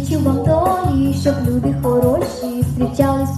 зичу вам долі, щоб люди хороші зустрічались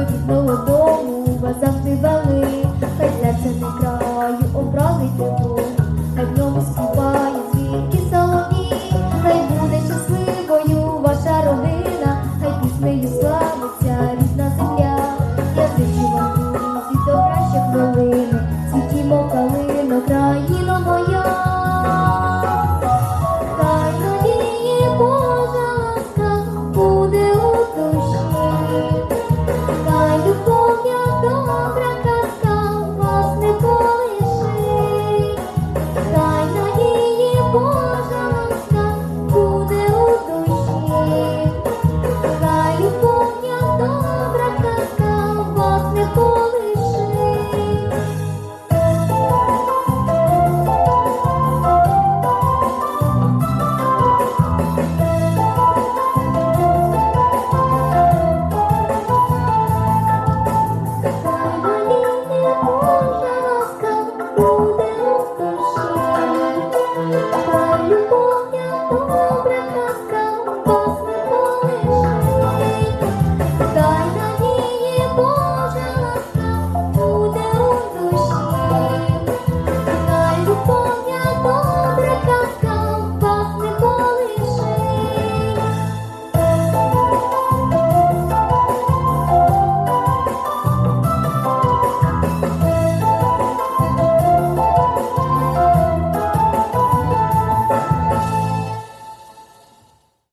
Навіть дому вас завжди вели, хай для це не краю обрали його, хай в ньому співає звідки солові, хай буде щасливою ваша родина, хай піснею славиться рідна земля, я зичу вам друзі до кращих хвилин. obra cascada.